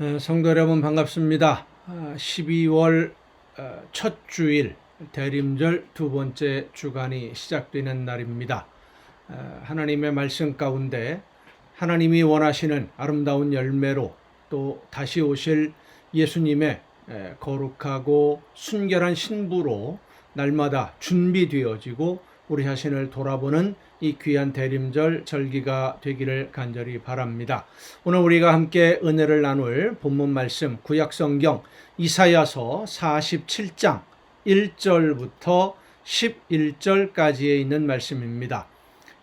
어, 성도 여러분 반갑습니다. 아, 12월 어, 첫 주일 대림절 두 번째 주간이 시작되는 날입니다. 어, 하나님의 말씀 가운데 하나님이 원하시는 아름다운 열매로 또 다시 오실 예수님의 에, 거룩하고 순결한 신부로 날마다 준비되어지고 우리 자신을 돌아보는 이 귀한 대림절 절기가 되기를 간절히 바랍니다. 오늘 우리가 함께 은혜를 나눌 본문 말씀 구약 성경 이사야서 47장 1절부터 11절까지에 있는 말씀입니다.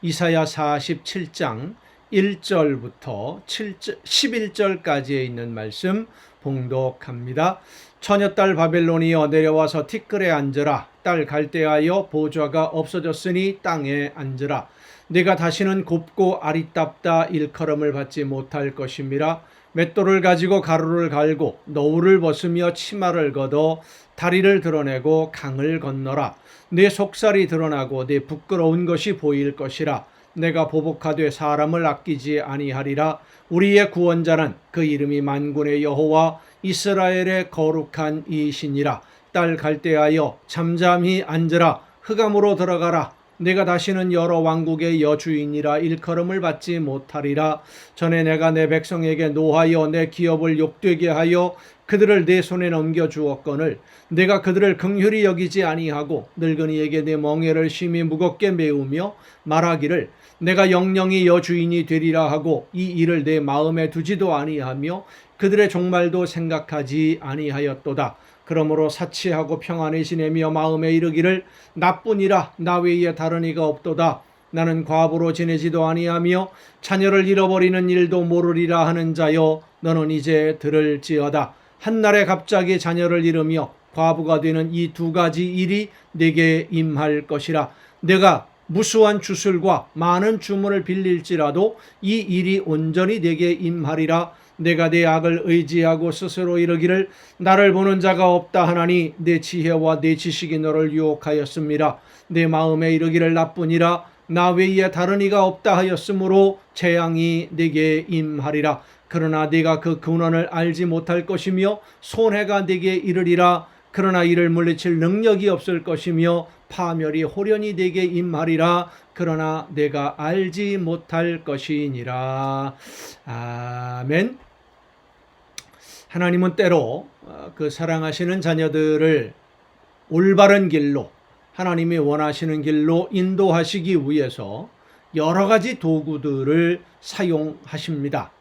이사야 47장 1절부터 7절, 11절까지에 있는 말씀 봉독합니다. 처녀딸 바벨론이여 내려와서 티끌에 앉으라. 딸 갈대하여 보좌가 없어졌으니 땅에 앉으라. 내가 다시는 곱고 아리답다 일컬음을 받지 못할 것임이라. 맷돌을 가지고 가루를 갈고 너울을 벗으며 치마를 걷어 다리를 드러내고 강을 건너라. 내 속살이 드러나고 내 부끄러운 것이 보일 것이라. 내가 보복하되 사람을 아끼지 아니하리라. 우리의 구원자는 그 이름이 만군의 여호와 이스라엘의 거룩한 이신이라. 딸 갈대하여 잠잠히 앉으라. 흑암으로 들어가라. 내가 다시는 여러 왕국의 여주인이라 일컬음을 받지 못하리라. 전에 내가 내 백성에게 노하여 내 기업을 욕되게 하여 그들을 내 손에 넘겨 주었거늘 내가 그들을 긍휼히 여기지 아니하고 늙은이에게 내 멍에를 심히 무겁게 메우며 말하기를 내가 영영이 여주인이 되리라 하고 이 일을 내 마음에 두지도 아니하며 그들의 종말도 생각하지 아니하였도다. 그러므로 사치하고 평안히 지내며 마음에 이르기를 나뿐이라 나 외에 다른 이가 없도다. 나는 과부로 지내지도 아니하며 자녀를 잃어버리는 일도 모르리라 하는 자여 너는 이제 들을지어다. 한날에 갑자기 자녀를 잃으며 과부가 되는 이 두 가지 일이 내게 임할 것이라. 내가 무수한 주술과 많은 주문을 빌릴지라도 이 일이 온전히 내게 임하리라. 내가 내 악을 의지하고 스스로 이르기를 나를 보는 자가 없다 하나니 내 지혜와 내 지식이 너를 유혹하였습니다. 내 마음에 이르기를 나뿐이라 나 외에 다른 이가 없다 하였으므로 재앙이 내게 임하리라. 그러나 네가 그 근원을 알지 못할 것이며 손해가 내게 이르리라. 그러나 이를 물리칠 능력이 없을 것이며 파멸이 호련히 내게 임하리라. 그러나 내가 알지 못할 것이니라. 아멘. 하나님은 때로 어, 그 사랑하시는 자녀들을 올바른 길로 하나님이 원하시는 길로 인도하시기 위해서 여러 가지 도구들을 사용하십니다.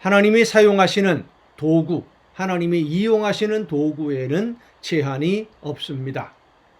하나님이 사용하시는 도구, 하나님이 이용하시는 도구에는 제한이 없습니다.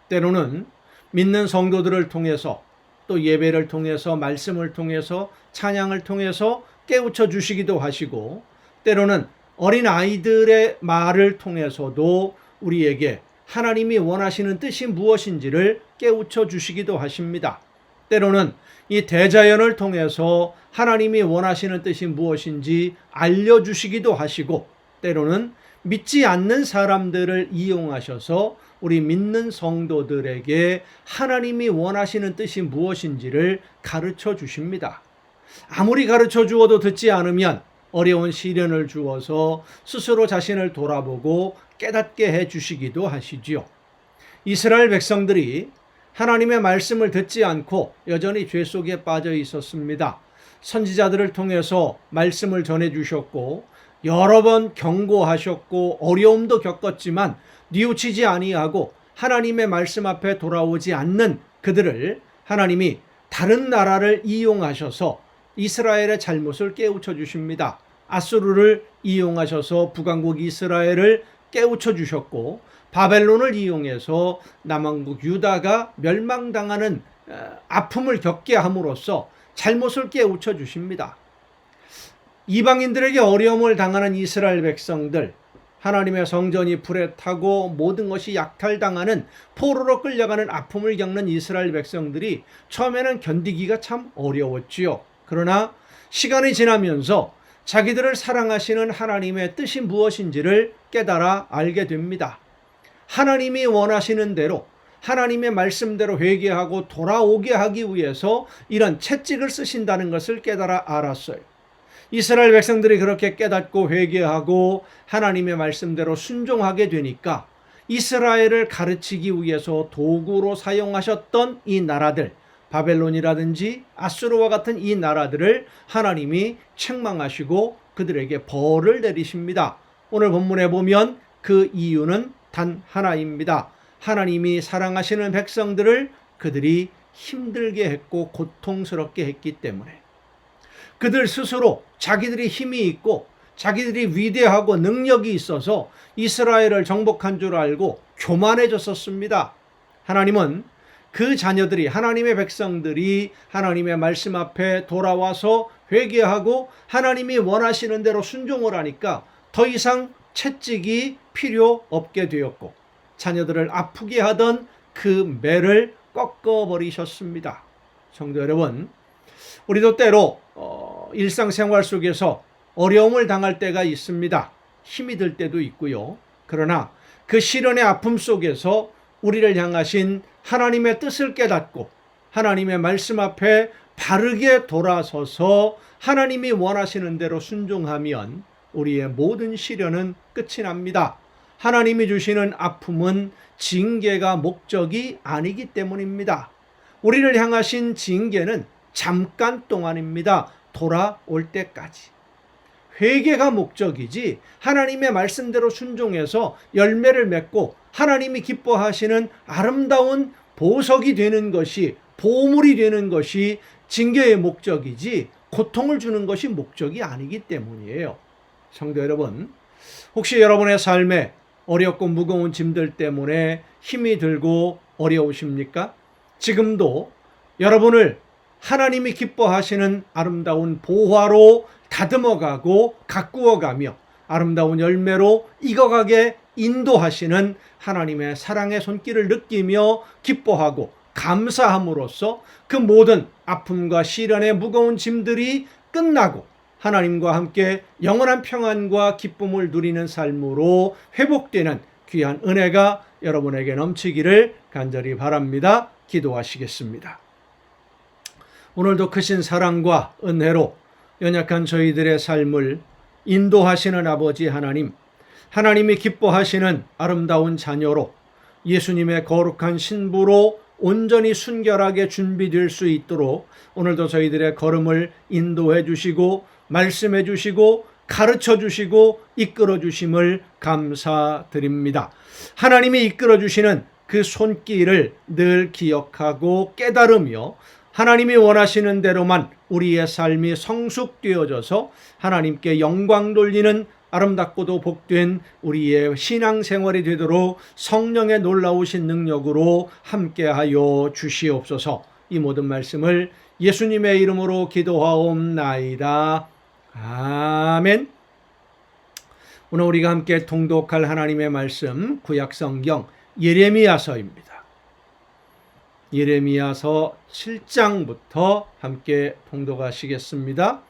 때로는 믿는 성도들을 통해서 또 예배를 통해서 말씀을 통해서 찬양을 통해서 깨우쳐 주시기도 하시고 때로는 어린 아이들의 말을 통해서도 우리에게 하나님이 원하시는 뜻이 무엇인지를 깨우쳐 주시기도 하십니다. 때로는 이 대자연을 통해서 하나님이 원하시는 뜻이 무엇인지 알려주시기도 하시고 때로는 믿지 않는 사람들을 이용하셔서 우리 믿는 성도들에게 하나님이 원하시는 뜻이 무엇인지를 가르쳐 주십니다. 아무리 가르쳐 주어도 듣지 않으면 어려운 시련을 주어서 스스로 자신을 돌아보고 깨닫게 해 주시기도 하시지요. 이스라엘 백성들이 하나님의 말씀을 듣지 않고 여전히 죄 속에 빠져 있었습니다. 선지자들을 통해서 말씀을 전해 주셨고 여러 번 경고하셨고 어려움도 겪었지만 뉘우치지 아니하고 하나님의 말씀 앞에 돌아오지 않는 그들을 하나님이 다른 나라를 이용하셔서 이스라엘의 잘못을 깨우쳐 주십니다. 아수르를 이용하셔서 북왕국 이스라엘을 깨우쳐 주셨고 바벨론을 이용해서 남왕국 유다가 멸망당하는 어, 아픔을 겪게 함으로써 잘못을 깨우쳐 주십니다. 이방인들에게 어려움을 당하는 이스라엘 백성들, 하나님의 성전이 불에 타고 모든 것이 약탈당하는 포로로 끌려가는 아픔을 겪는 이스라엘 백성들이 처음에는 견디기가 참 어려웠지요. 그러나 시간이 지나면서 자기들을 사랑하시는 하나님의 뜻이 무엇인지를 깨달아 알게 됩니다. 하나님이 원하시는 대로 하나님의 말씀대로 회개하고 돌아오게 하기 위해서 이런 채찍을 쓰신다는 것을 깨달아 알았어요. 이스라엘 백성들이 그렇게 깨닫고 회개하고 하나님의 말씀대로 순종하게 되니까 이스라엘을 가르치기 위해서 도구로 사용하셨던 이 나라들 바벨론이라든지 아수르와 같은 이 나라들을 하나님이 책망하시고 그들에게 벌을 내리십니다. 오늘 본문에 보면 그 이유는 단 하나입니다. 하나님이 사랑하시는 백성들을 그들이 힘들게 했고 고통스럽게 했기 때문에 그들 스스로 자기들이 힘이 있고 자기들이 위대하고 능력이 있어서 이스라엘을 정복한 줄 알고 교만해졌었습니다. 하나님은 그 자녀들이 하나님의 백성들이 하나님의 말씀 앞에 돌아와서 회개하고 하나님이 원하시는 대로 순종을 하니까 더 이상 채찍이 필요 없게 되었고 자녀들을 아프게 하던 그 매를 꺾어 버리셨습니다. 성도 여러분, 우리도 때로 어, 일상생활 속에서 어려움을 당할 때가 있습니다. 힘이 들 때도 있고요. 그러나 그 시련의 아픔 속에서 우리를 향하신 하나님의 뜻을 깨닫고 하나님의 말씀 앞에 바르게 돌아서서 하나님이 원하시는 대로 순종하면 우리의 모든 시련은 끝이 납니다. 하나님이 주시는 아픔은 징계가 목적이 아니기 때문입니다. 우리를 향하신 징계는 잠깐 동안입니다. 돌아올 때까지. 회개가 목적이지 하나님의 말씀대로 순종해서 열매를 맺고 하나님이 기뻐하시는 아름다운 보석이 되는 것이 보물이 되는 것이 징계의 목적이지 고통을 주는 것이 목적이 아니기 때문이에요. 성도 여러분, 혹시 여러분의 삶에 어렵고 무거운 짐들 때문에 힘이 들고 어려우십니까? 지금도 여러분을 하나님이 기뻐하시는 아름다운 보화로 다듬어가고 가꾸어가며 아름다운 열매로 익어가게 인도하시는 하나님의 사랑의 손길을 느끼며 기뻐하고 감사함으로써 그 모든 아픔과 시련의 무거운 짐들이 끝나고 하나님과 함께 영원한 평안과 기쁨을 누리는 삶으로 회복되는 귀한 은혜가 여러분에게 넘치기를 간절히 바랍니다. 기도하시겠습니다. 오늘도 크신 사랑과 은혜로 연약한 저희들의 삶을 인도하시는 아버지 하나님, 하나님이 기뻐하시는 아름다운 자녀로 예수님의 거룩한 신부로 온전히 순결하게 준비될 수 있도록 오늘도 저희들의 걸음을 인도해 주시고 말씀해 주시고 가르쳐 주시고 이끌어 주심을 감사드립니다. 하나님이 이끌어 주시는 그 손길을 늘 기억하고 깨달으며 하나님이 원하시는 대로만 우리의 삶이 성숙되어져서 하나님께 영광 돌리는 아름답고도 복된 우리의 신앙생활이 되도록 성령의 놀라우신 능력으로 함께하여 주시옵소서. 이 모든 말씀을 예수님의 이름으로 기도하옵나이다. 아멘. 오늘 우리가 함께 통독할 하나님의 말씀 구약성경 예레미야서입니다. 예레미야서 7장부터 함께 통독하시겠습니다.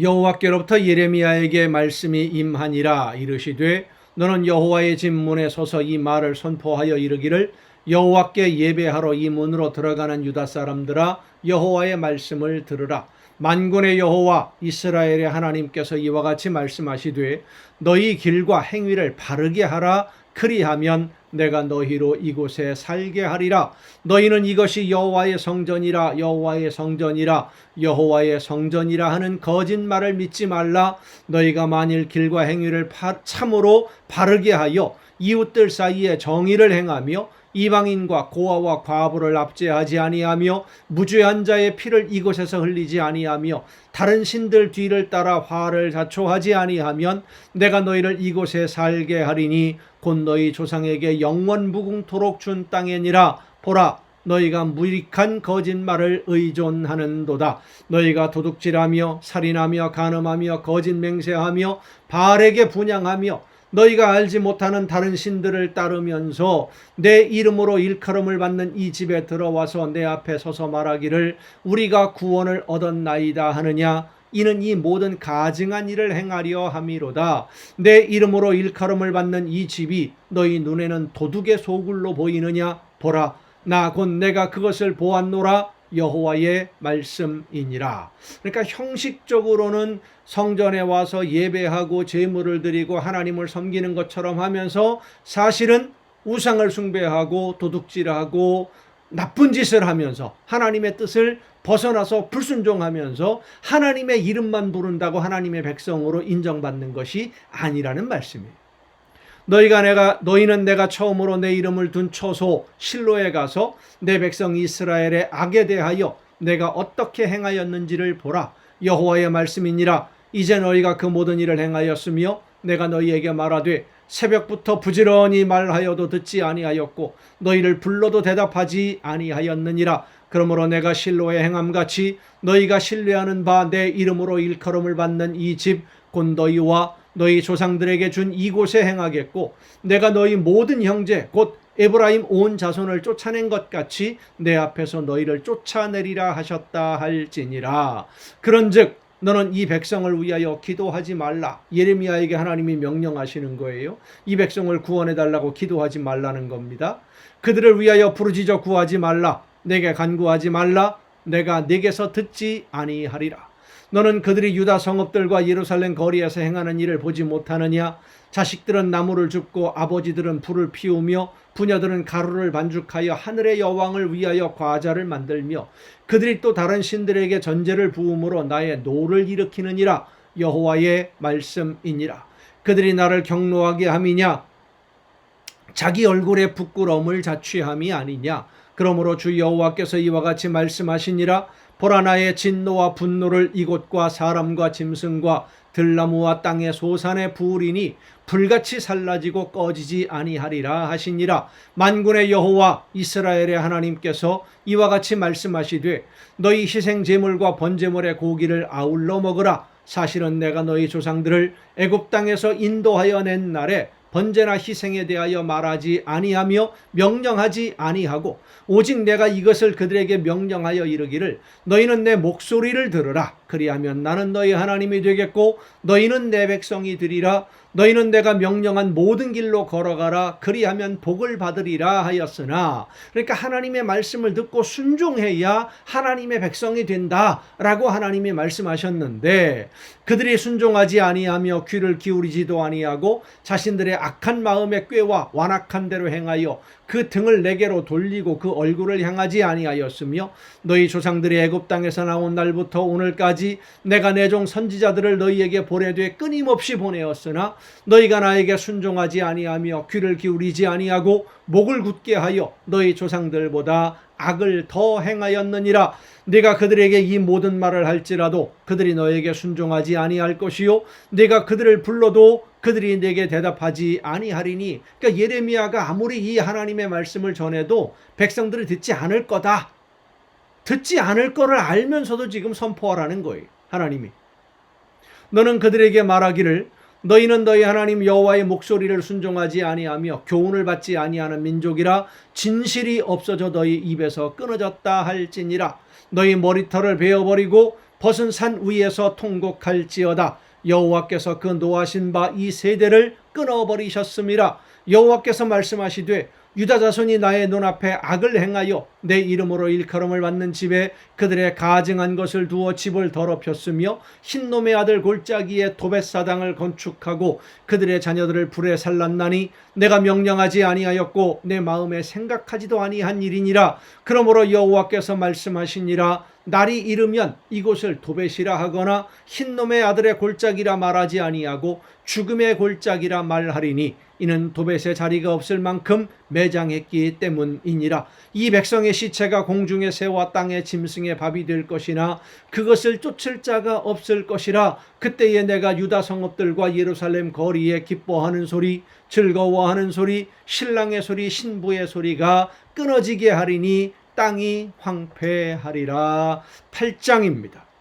여호와께로부터 예레미야에게 말씀이 임하니라 이르시되 너는 여호와의 집문에 서서 이 말을 선포하여 이르기를 여호와께 예배하러 이 문으로 들어가는 유다 사람들아 여호와의 말씀을 들으라 만군의 여호와 이스라엘의 하나님께서 이와 같이 말씀하시되 너희 길과 행위를 바르게 하라 그리하면 내가 너희로 이곳에 살게 하리라. 너희는 이것이 여호와의 성전이라 여호와의 성전이라 여호와의 성전이라 하는 거짓말을 믿지 말라. 너희가 만일 길과 행위를 참으로 바르게 하여 이웃들 사이에 정의를 행하며 이방인과 고아와 과부를 압제하지 아니하며 무죄한 자의 피를 이곳에서 흘리지 아니하며 다른 신들 뒤를 따라 화를 자초하지 아니하면 내가 너희를 이곳에 살게 하리니 곧 너희 조상에게 영원 무궁토록 준 땅이니라 보라 너희가 무익한 거짓말을 의존하는도다. 너희가 도둑질하며 살인하며 간음하며 거짓 맹세하며 바알에게 분양하며 너희가 알지 못하는 다른 신들을 따르면서 내 이름으로 일컬음을 받는 이 집에 들어와서 내 앞에 서서 말하기를 우리가 구원을 얻었나이다 하느냐 이는 이 모든 가증한 일을 행하려 함이로다. 내 이름으로 일컬음을 받는 이 집이 너희 눈에는 도둑의 소굴로 보이느냐 보라 나 곧 내가 그것을 보았노라 여호와의 말씀이니라. 그러니까 형식적으로는 성전에 와서 예배하고 제물을 드리고 하나님을 섬기는 것처럼 하면서 사실은 우상을 숭배하고 도둑질하고 나쁜 짓을 하면서 하나님의 뜻을 벗어나서 불순종하면서 하나님의 이름만 부른다고 하나님의 백성으로 인정받는 것이 아니라는 말씀이에요. 너희가 내가 너희는 내가 처음으로 내 이름을 둔 처소 실로에 가서 내 백성 이스라엘의 악에 대하여 내가 어떻게 행하였는지를 보라. 여호와의 말씀이니라. 이제 너희가 그 모든 일을 행하였으며 내가 너희에게 말하되 새벽부터 부지런히 말하여도 듣지 아니하였고 너희를 불러도 대답하지 아니하였느니라 그러므로 내가 실로의 행함같이 너희가 신뢰하는 바 내 이름으로 일컬음을 받는 이 집 곧 너희와 너희 조상들에게 준 이곳에 행하겠고 내가 너희 모든 형제 곧 에브라임 온 자손을 쫓아낸 것 같이 내 앞에서 너희를 쫓아내리라 하셨다 할지니라 그런즉 너는 이 백성을 위하여 기도하지 말라. 예레미야에게 하나님이 명령하시는 거예요. 이 백성을 구원해 달라고 기도하지 말라는 겁니다. 그들을 위하여 부르짖어 구하지 말라. 내게 간구하지 말라. 내가 네게서 듣지 아니하리라. 너는 그들이 유다 성읍들과 예루살렘 거리에서 행하는 일을 보지 못하느냐? 자식들은 나무를 줍고 아버지들은 불을 피우며 부녀들은 가루를 반죽하여 하늘의 여왕을 위하여 과자를 만들며 그들이 또 다른 신들에게 전제를 부음으로 나의 노를 일으키느니라 여호와의 말씀이니라 그들이 나를 경노하게 함이냐 자기 얼굴에 부끄러움을 자취함이 아니냐 그러므로 주 여호와께서 이와 같이 말씀하시니라. 보라 나의 진노와 분노를 이곳과 사람과 짐승과 들나무와 땅의 소산에 부으리니 불같이 살라지고 꺼지지 아니하리라 하시니라. 만군의 여호와 이스라엘의 하나님께서 이와 같이 말씀하시되 너희 희생 제물과 번제물의 고기를 아울러 먹으라. 사실은 내가 너희 조상들을 애굽 땅에서 인도하여 낸 날에 번제나 희생에 대하여 말하지 아니하며 명령하지 아니하고 오직 내가 이것을 그들에게 명령하여 이르기를 너희는 내 목소리를 들으라 그리하면 나는 너희 하나님이 되겠고 너희는 내 백성이 되리라. 너희는 내가 명령한 모든 길로 걸어가라. 그리하면 복을 받으리라 하였으나. 그러니까 하나님의 말씀을 듣고 순종해야 하나님의 백성이 된다라고 하나님이 말씀하셨는데 그들이 순종하지 아니하며 귀를 기울이지도 아니하고 자신들의 악한 마음에 꾀와 완악한 대로 행하여 그 등을 내게로 돌리고 그 얼굴을 향하지 아니하였으며 너희 조상들이 애굽 땅에서 나온 날부터 오늘까지 내가 내 종 선지자들을 너희에게 보내되 끊임없이 보내었으나 너희가 나에게 순종하지 아니하며 귀를 기울이지 아니하고 목을 굳게 하여 너희 조상들보다 악을 더 행하였느니라. 네가 그들에게 이 모든 말을 할지라도 그들이 너에게 순종하지 아니할 것이요. 네가 그들을 불러도 그들이 내게 대답하지 아니하리니. 그러니까 예레미야가 아무리 이 하나님의 말씀을 전해도 백성들이 듣지 않을 거다. 듣지 않을 거를 알면서도 지금 선포하라는 거예요 하나님이. 너는 그들에게 말하기를 너희는 너희 하나님 여호와의 목소리를 순종하지 아니하며 교훈을 받지 아니하는 민족이라 진실이 없어져 너희 입에서 끊어졌다 할지니라. 너희 머리털을 베어버리고 벗은 산 위에서 통곡할지어다. 여호와께서 그 노하신 바 이 세대를 끊어버리셨음이라. 여호와께서 말씀하시되 유다 자손이 나의 눈앞에 악을 행하여 내 이름으로 일컬음을 받는 집에 그들의 가증한 것을 두어 집을 더럽혔으며 흰놈의 아들 골짜기에 도벳사당을 건축하고 그들의 자녀들을 불에 살랐나니 내가 명령하지 아니하였고 내 마음에 생각하지도 아니한 일이니라. 그러므로 여호와께서 말씀하시니라. 날이 이르면 이곳을 도벳이라 하거나 흰놈의 아들의 골짜기라 말하지 아니하고 죽음의 골짜기라 말하리니 이는 도벳의 자리가 없을 만큼 매장했기 때문이니라. 이 백성의 시체가 공중의 새와 땅의 짐승의 밥이 될 것이나 그것을 쫓을 자가 없을 것이라. 그때에 내가 유다 성읍들과 예루살렘 거리에 기뻐하는 소리 즐거워하는 소리 신랑의 소리 신부의 소리가 끊어지게 하리니 땅이 황폐하리라. 8장입니다.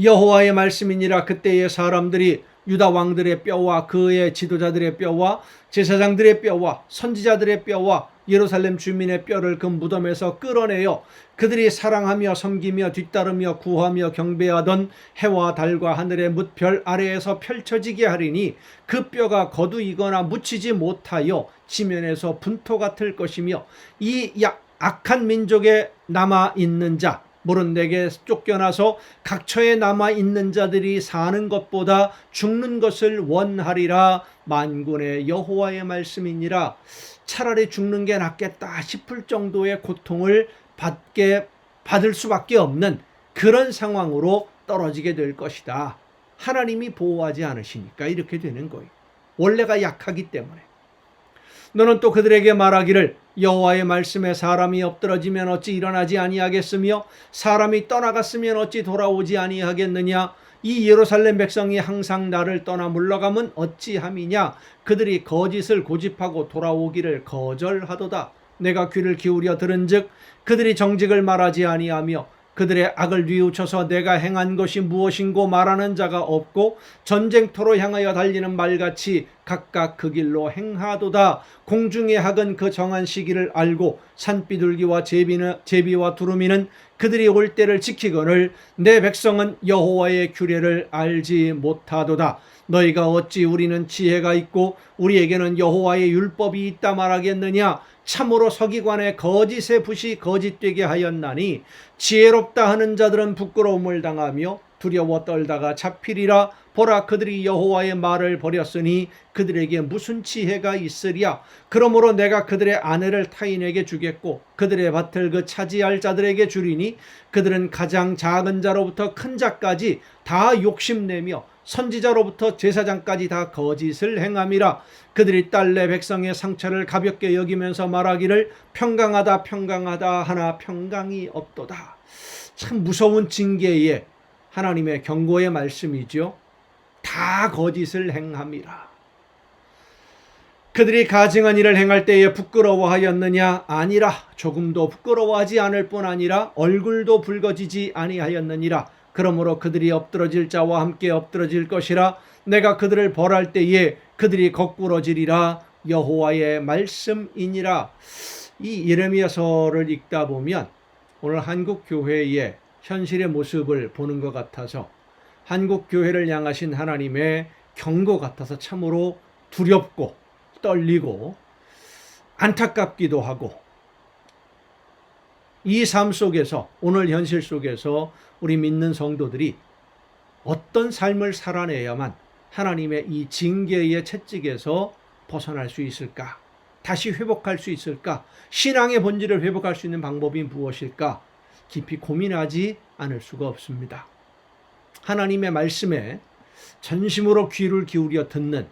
여호와의 말씀이니라. 그때의 사람들이 유다 왕들의 뼈와 그의 지도자들의 뼈와 제사장들의 뼈와 선지자들의 뼈와 예루살렘 주민의 뼈를 그 무덤에서 끌어내어 그들이 사랑하며 섬기며 뒤따르며 구하며 경배하던 해와 달과 하늘의 뭇별 아래에서 펼쳐지게 하리니 그 뼈가 거두이거나 묻히지 못하여 지면에서 분토 같을 것이며 이약 악한 민족에 남아 있는 자 모른내게 쫓겨나서 각처에 남아 있는 자들이 사는 것보다 죽는 것을 원하리라 만군의 여호와의 말씀이니라 차라리 죽는 게 낫겠다 싶을 정도의 고통을 받게 받을 수밖에 없는 그런 상황으로 떨어지게 될 것이다. 하나님이 보호하지 않으시니까 이렇게 되는 거예요. 원래가 약하기 때문에. 너는 또 그들에게 말하기를 여호와의 말씀에 사람이 엎드러지면 어찌 일어나지 아니하겠으며 사람이 떠나갔으면 어찌 돌아오지 아니하겠느냐? 이 예루살렘 백성이 항상 나를 떠나 물러가면 어찌함이냐? 그들이 거짓을 고집하고 돌아오기를 거절하도다. 내가 귀를 기울여 들은즉 그들이 정직을 말하지 아니하며 그들의 악을 뉘우쳐서 내가 행한 것이 무엇인고 말하는 자가 없고 전쟁터로 향하여 달리는 말같이 각각 그 길로 행하도다. 공중의 학은 그 정한 시기를 알고 산비둘기와 제비는 제비와 두루미는 그들이 올 때를 지키거늘 내 백성은 여호와의 규례를 알지 못하도다. 너희가 어찌 우리는 지혜가 있고 우리에게는 여호와의 율법이 있다 말하겠느냐 참으로 서기관의 거짓의 붓이 거짓되게 하였나니 지혜롭다 하는 자들은 부끄러움을 당하며 두려워 떨다가 잡히리라. 보라 그들이 여호와의 말을 버렸으니 그들에게 무슨 지혜가 있으랴? 그러므로 내가 그들의 아내를 타인에게 주겠고 그들의 밭을 그 차지할 자들에게 주리니 그들은 가장 작은 자로부터 큰 자까지 다 욕심내며 선지자로부터 제사장까지 다 거짓을 행함이라 그들이 딸내 백성의 상처를 가볍게 여기면서 말하기를 평강하다 평강하다 하나 평강이 없도다 참 무서운 징계에 하나님의 경고의 말씀이죠. 다 거짓을 행함이라. 그들이 가증한 일을 행할 때에 부끄러워하였느냐? 아니라 조금도 부끄러워하지 않을 뿐 아니라 얼굴도 붉어지지 아니하였느니라. 그러므로 그들이 엎드러질 자와 함께 엎드러질 것이라 내가 그들을 벌할 때에 그들이 거꾸러지리라 여호와의 말씀이니라. 이 예레미야서를 읽다 보면 오늘 한국 교회의 현실의 모습을 보는 것 같아서 한국 교회를 향하신 하나님의 경고 같아서 참으로 두렵고 떨리고 안타깝기도 하고 이 삶 속에서 오늘 현실 속에서 우리 믿는 성도들이 어떤 삶을 살아내야만 하나님의 이 징계의 채찍에서 벗어날 수 있을까? 다시 회복할 수 있을까? 신앙의 본질을 회복할 수 있는 방법이 무엇일까? 깊이 고민하지 않을 수가 없습니다. 하나님의 말씀에 전심으로 귀를 기울여 듣는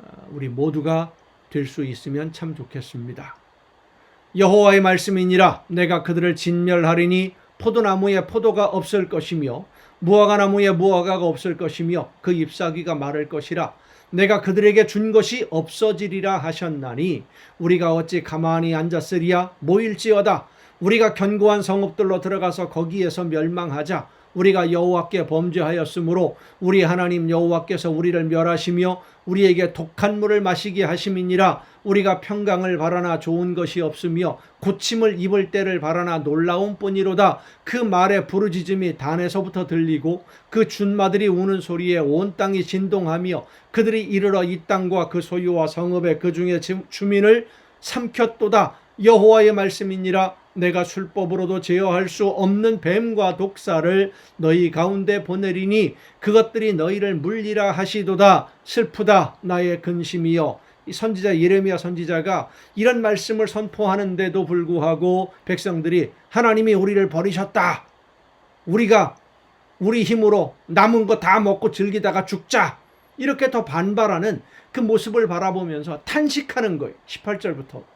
어, 우리 모두가 될 수 있으면 참 좋겠습니다. 여호와의 말씀이니라. 내가 그들을 진멸하리니 포도나무에 포도가 없을 것이며 무화과 나무에 무화과가 없을 것이며 그 잎사귀가 마를 것이라. 내가 그들에게 준 것이 없어지리라 하셨나니 우리가 어찌 가만히 앉았으리야? 모일지어다. 우리가 견고한 성읍들로 들어가서 거기에서 멸망하자. 우리가 여호와께 범죄하였으므로 우리 하나님 여호와께서 우리를 멸하시며 우리에게 독한 물을 마시게 하심이니라. 우리가 평강을 바라나 좋은 것이 없으며 고침을 입을 때를 바라나 놀라운 뿐이로다. 그 말에 부르짖음이 단에서부터 들리고 그 준마들이 우는 소리에 온 땅이 진동하며 그들이 이르러 이 땅과 그 소유와 성읍의 그 중에 주민을 삼켰도다. 여호와의 말씀이니라 내가 술법으로도 제어할 수 없는 뱀과 독사를 너희 가운데 보내리니 그것들이 너희를 물리라 하시도다 슬프다 나의 근심이여 이 선지자 예레미야 선지자가 이런 말씀을 선포하는데도 불구하고 백성들이 하나님이 우리를 버리셨다. 우리가 우리 힘으로 남은 거 다 먹고 즐기다가 죽자. 이렇게 더 반발하는 그 모습을 바라보면서 탄식하는 거예요. 18절부터.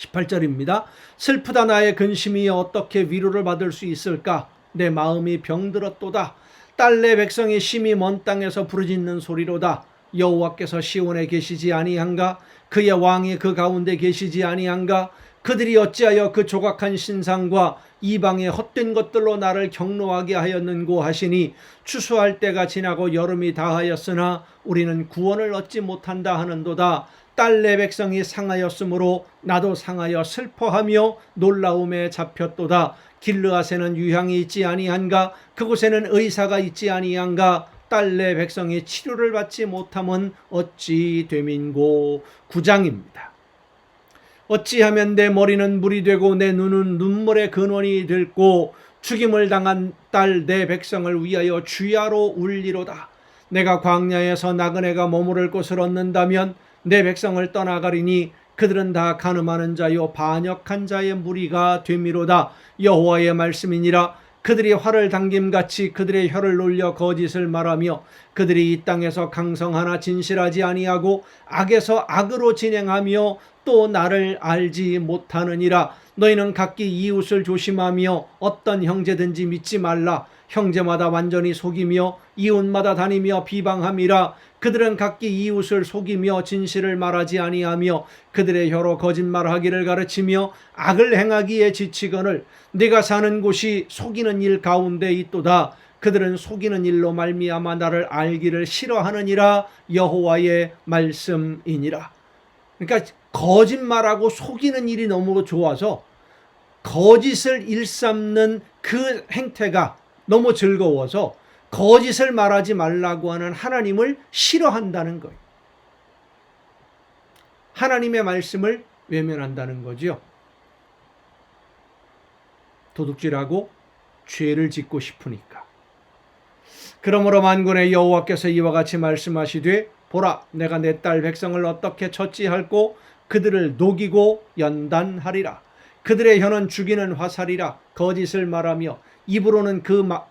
18절입니다. 슬프다 나의 근심이 어떻게 위로를 받을 수 있을까? 내 마음이 병들었도다. 딸내 백성이 심히 먼 땅에서 부르짖는 소리로다. 여호와께서 시온에 계시지 아니한가? 그의 왕이 그 가운데 계시지 아니한가? 그들이 어찌하여 그 조각한 신상과 이방의 헛된 것들로 나를 경노하게 하였는고 하시니 추수할 때가 지나고 여름이 다하였으나 우리는 구원을 얻지 못한다 하는도다. 딸 내 백성이 상하였으므로 나도 상하여 슬퍼하며 놀라움에 잡혔도다. 길르앗에는 유향이 있지 아니한가? 그곳에는 의사가 있지 아니한가? 딸 내 백성이 치료를 받지 못함은 어찌 됨인고 구장입니다. 어찌하면 내 머리는 물이 되고 내 눈은 눈물의 근원이 들고 죽임을 당한 딸 내 백성을 위하여 주야로 울리로다. 내가 광야에서 나그네가 머무를 곳을 얻는다면 내 백성을 떠나가리니 그들은 다 가늠하는 자요 반역한 자의 무리가 되미로다. 여호와의 말씀이니라. 그들이 활을 당김같이 그들의 혀를 놀려 거짓을 말하며 그들이 이 땅에서 강성하나 진실하지 아니하고 악에서 악으로 진행하며 또 나를 알지 못하느니라 너희는 각기 이웃을 조심하며 어떤 형제든지 믿지 말라 형제마다 완전히 속이며 이웃마다 다니며 비방함이라 그들은 각기 이웃을 속이며 진실을 말하지 아니하며 그들의 혀로 거짓말하기를 가르치며 악을 행하기에 지치거늘 네가 사는 곳이 속이는 일 가운데 있도다. 그들은 속이는 일로 말미암아 나를 알기를 싫어하느니라 여호와의 말씀이니라. 그러니까 거짓말하고 속이는 일이 너무 좋아서 거짓을 일삼는 그 행태가 너무 즐거워서 거짓을 말하지 말라고 하는 하나님을 싫어한다는 거예요. 하나님의 말씀을 외면한다는 거지요. 도둑질하고 죄를 짓고 싶으니까. 그러므로 만군의 여호와께서 이와 같이 말씀하시되 보라 내가 내 딸 백성을 어떻게 처치할고 그들을 녹이고 연단하리라. 그들의 혀는 죽이는 화살이라 거짓을 말하며 입으로는 그 마,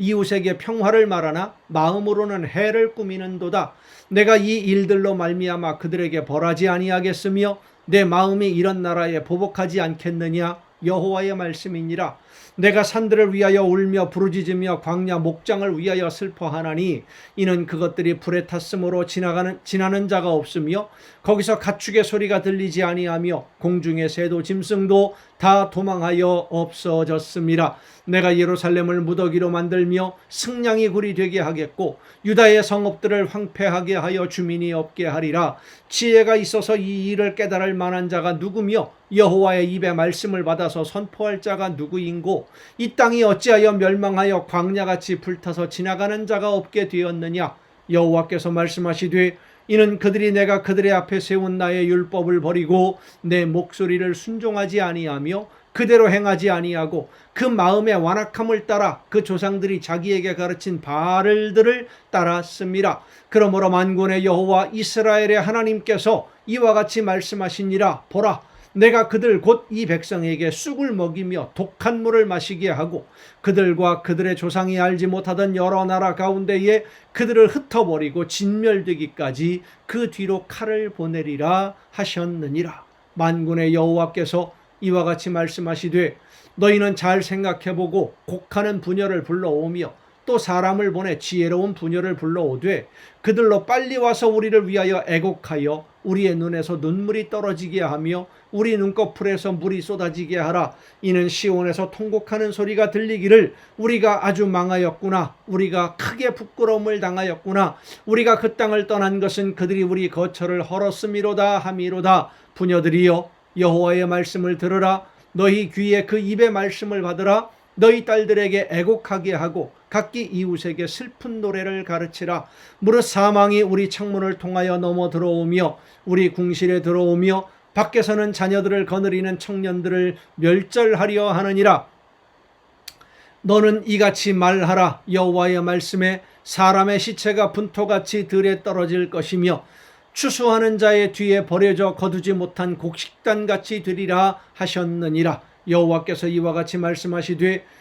이웃에게 평화를 말하나 마음으로는 해를 꾸미는도다. 내가 이 일들로 말미암아 그들에게 벌하지 아니하겠으며 내 마음이 이런 나라에 보복하지 않겠느냐 여호와의 말씀이니라. 내가 산들을 위하여 울며 부르짖으며 광야 목장을 위하여 슬퍼하나니 이는 그것들이 불에 탔으므로 지나가는 지나는 자가 없으며 거기서 가축의 소리가 들리지 아니하며 공중의 새도 짐승도 다 도망하여 없어졌습니다. 내가 예루살렘을 무더기로 만들며 승냥이 굴이 되게 하겠고 유다의 성읍들을 황폐하게 하여 주민이 없게 하리라. 지혜가 있어서 이 일을 깨달을 만한 자가 누구며 여호와의 입의 말씀을 받아서 선포할 자가 누구인고 이 땅이 어찌하여 멸망하여 광야같이 불타서 지나가는 자가 없게 되었느냐 여호와께서 말씀하시되 이는 그들이 내가 그들의 앞에 세운 나의 율법을 버리고 내 목소리를 순종하지 아니하며 그대로 행하지 아니하고 그 마음의 완악함을 따라 그 조상들이 자기에게 가르친 바알들을 따랐습니다. 그러므로 만군의 여호와 이스라엘의 하나님께서 이와 같이 말씀하시니라 보라 내가 그들 곧 이 백성에게 쑥을 먹이며 독한 물을 마시게 하고 그들과 그들의 조상이 알지 못하던 여러 나라 가운데에 그들을 흩어버리고 진멸되기까지 그 뒤로 칼을 보내리라 하셨느니라. 만군의 여호와께서 이와 같이 말씀하시되 너희는 잘 생각해보고 곡하는 부녀를 불러오며 또 사람을 보내 지혜로운 부녀를 불러오되 그들로 빨리 와서 우리를 위하여 애곡하여 우리의 눈에서 눈물이 떨어지게 하며 우리 눈꺼풀에서 물이 쏟아지게 하라. 이는 시온에서 통곡하는 소리가 들리기를 우리가 아주 망하였구나. 우리가 크게 부끄러움을 당하였구나. 우리가 그 땅을 떠난 것은 그들이 우리 거처를 헐었음이로다 함이로다. 부녀들이여 여호와의 말씀을 들으라. 너희 귀에 그 입의 말씀을 받으라. 너희 딸들에게 애곡하게 하고 각기 이웃에게 슬픈 노래를 가르치라. 무릇 사망이 우리 창문을 통하여 넘어 들어오며 우리 궁실에 들어오며 밖에서는 자녀들을 거느리는 청년들을 멸절하려 하느니라. 너는 이같이 말하라 여호와의 말씀에 사람의 시체가 분토같이 들에 떨어질 것이며 추수하는 자의 뒤에 버려져 거두지 못한 곡식단 같이 되리라 하셨느니라. 여호와께서 이와 같이 말씀하시되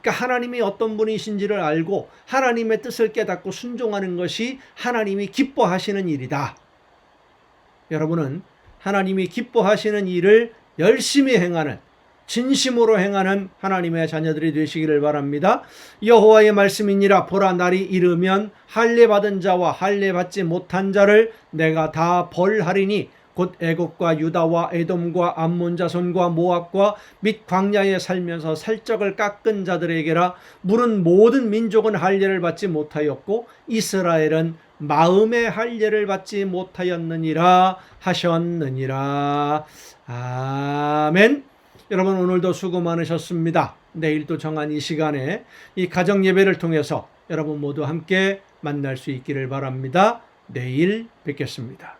그러니까 하나님이 어떤 분이신지를 알고 하나님의 뜻을 깨닫고 순종하는 것이 하나님이 기뻐하시는 일이다. 여러분은 하나님이 기뻐하시는 일을 열심히 행하는 진심으로 행하는 하나님의 자녀들이 되시기를 바랍니다. 여호와의 말씀이니라 보라 날이 이르면 할례 받은 자와 할례 받지 못한 자를 내가 다 벌하리니 곧 애굽과 유다와 에돔과 암몬 자손과 모압과 및 광야에 살면서 살적을 깎은 자들에게라 물은 모든 민족은 할례를 받지 못하였고 이스라엘은 마음의 할례를 받지 못하였느니라 하셨느니라 아멘. 여러분 오늘도 수고 많으셨습니다. 내일도 정한 이 시간에 이 가정 예배를 통해서 여러분 모두 함께 만날 수 있기를 바랍니다. 내일 뵙겠습니다.